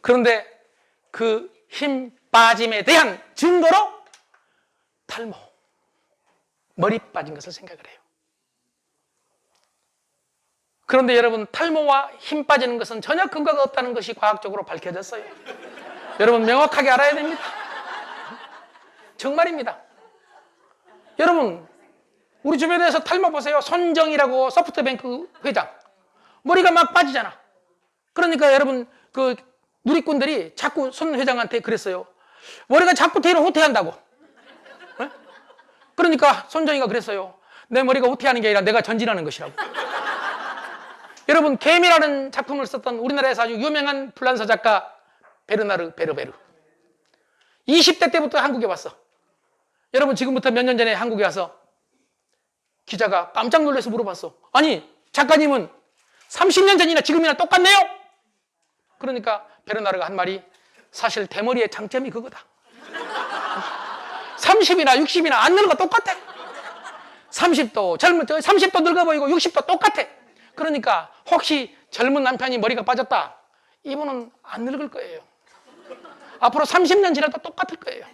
그런데 그 힘 빠짐에 대한 증거로 탈모, 머리 빠진 것을 생각을 해요. 그런데 여러분, 탈모와 힘 빠지는 것은 전혀 근거가 없다는 것이 과학적으로 밝혀졌어요. 여러분, 명확하게 알아야 됩니다. 정말입니다. 여러분, 우리 주변에서 탈모 보세요. 손정이라고 소프트뱅크 회장. 머리가 막 빠지잖아. 그러니까 여러분, 그 누리꾼들이 자꾸 손 회장한테 그랬어요. 머리가 자꾸 뒤로 후퇴한다고. 네? 그러니까 손정이가 그랬어요. 내 머리가 후퇴하는 게 아니라 내가 전진하는 것이라고. 여러분, 개미라는 작품을 썼던 우리나라에서 아주 유명한 불란서 작가 베르나르 베르베르. 20대 때부터 한국에 왔어. 여러분, 지금부터 몇 년 전에 한국에 와서 기자가 깜짝 놀라서 물어봤어. 아니, 작가님은 30년 전이나 지금이나 똑같네요? 그러니까 베르나르가 한 말이 사실 대머리의 장점이 그거다. 30이나 60이나 안 늙어 똑같아. 30도 젊은 30도 늙어 보이고 60도 똑같아. 그러니까 혹시 젊은 남편이 머리가 빠졌다. 이분은 안 늙을 거예요. 앞으로 30년 지나도 똑같을 거예요.